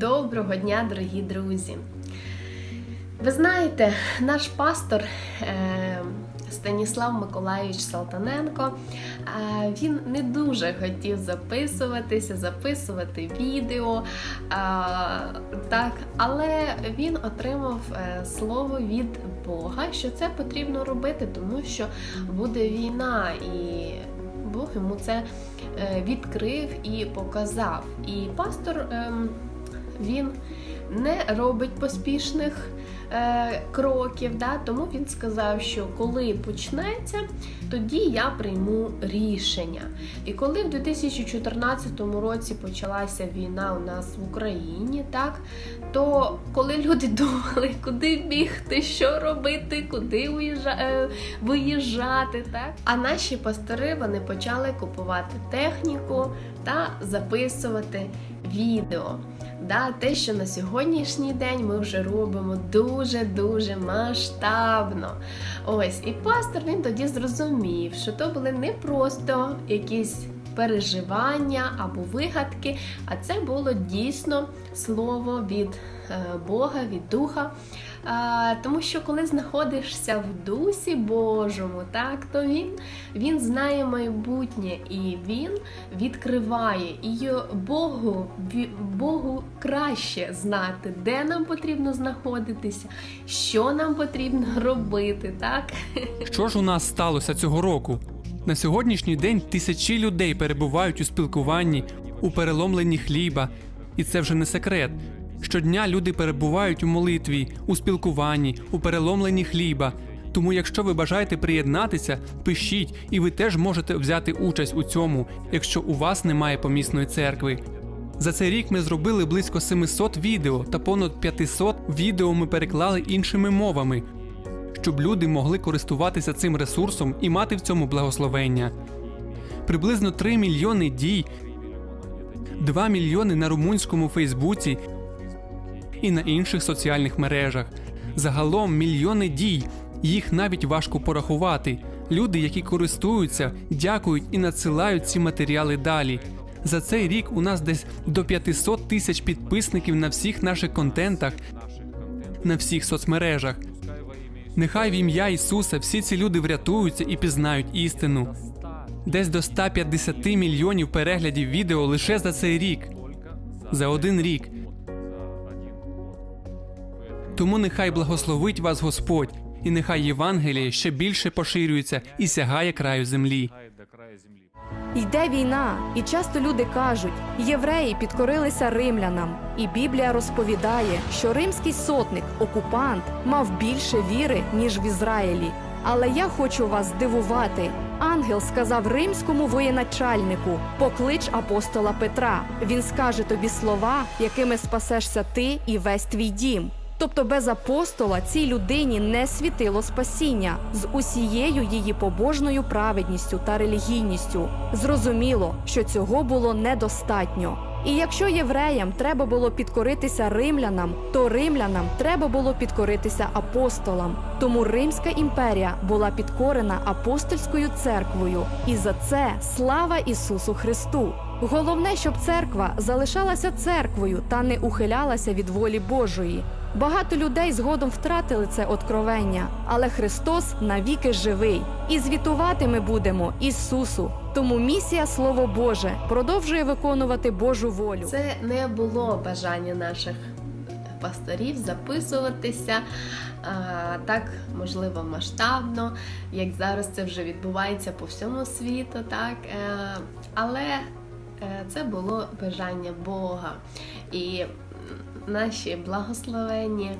Доброго дня, дорогі друзі! Ви знаєте, наш пастор е, Станіслав Миколайович Салтаненко, е, він не дуже хотів записуватися, записувати відео, е, так, але він отримав слово від Бога, що це потрібно робити, тому що буде війна і Бог йому це відкрив і показав. І пастор ем, він не робить поспішних е, кроків, да? тому він сказав, що коли почнеться, тоді я прийму рішення. І коли в 2014 році почалася війна у нас в Україні, так, то коли люди думали, куди бігти, що робити, куди е, виїжджати, так? а наші пастори вони почали купувати техніку та записувати відео. Да, те, що на сьогоднішній день ми вже робимо дуже-дуже масштабно. Ось, і пастор він тоді зрозумів, що то були не просто якісь переживання або вигадки, а це було дійсно слово від е, Бога, від Духа. Тому що коли знаходишся в дусі Божому, так, то він, він знає майбутнє і він відкриває. І Богу, Богу краще знати, де нам потрібно знаходитися, що нам потрібно робити, так? Що ж у нас сталося цього року? На сьогоднішній день тисячі людей перебувають у спілкуванні, у переломленні хліба, і це вже не секрет. Щодня люди перебувають у молитві, у спілкуванні, у переломленні хліба. Тому, якщо ви бажаєте приєднатися, пишіть, і ви теж можете взяти участь у цьому, якщо у вас немає помісної церкви. За цей рік ми зробили близько 700 відео та понад 500 відео ми переклали іншими мовами, щоб люди могли користуватися цим ресурсом і мати в цьому благословення. Приблизно 3 мільйони дій, 2 мільйони на румунському Фейсбуці і на інших соціальних мережах. Загалом мільйони дій, їх навіть важко порахувати. Люди, які користуються, дякують і надсилають ці матеріали далі. За цей рік у нас десь до 500 тисяч підписників на всіх наших контентах, на всіх соцмережах. Нехай в ім'я Ісуса всі ці люди врятуються і пізнають істину. Десь до 150 мільйонів переглядів відео лише за цей рік. За один рік. Тому нехай благословить вас Господь, і нехай Євангеліє ще більше поширюється і сягає краю землі. Йде війна, і часто люди кажуть, євреї підкорилися римлянам. І Біблія розповідає, що римський сотник, окупант, мав більше віри, ніж в Ізраїлі. Але я хочу вас здивувати. Ангел сказав римському воєначальнику: поклич апостола Петра. Він скаже тобі слова, якими спасешся ти і весь твій дім. Тобто без апостола цій людині не світило спасіння з усією її побожною праведністю та релігійністю. Зрозуміло, що цього було недостатньо. І якщо євреям треба було підкоритися римлянам, то римлянам треба було підкоритися апостолам. Тому Римська імперія була підкорена апостольською церквою, і за це слава Ісусу Христу. Головне, щоб церква залишалася церквою та не ухилялася від волі Божої. Багато людей згодом втратили це откровення, але Христос навіки живий, і звітувати ми будемо Ісусу. Тому місія Слово Боже продовжує виконувати Божу волю. Це не було бажання наших пасторів записуватися а, так, можливо, масштабно, як зараз це вже відбувається по всьому світу, так. Е, Але е, це було бажання Бога. І наші благословенні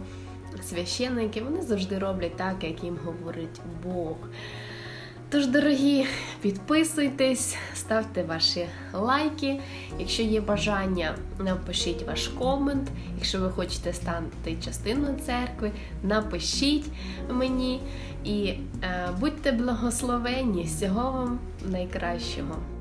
священники вони завжди роблять так, як їм говорить Бог. Тож, дорогі, підписуйтесь, ставте ваші лайки. Якщо є бажання, напишіть ваш комент. Якщо ви хочете стати частиною церкви, напишіть мені і е, будьте благословенні. Всього вам найкращого.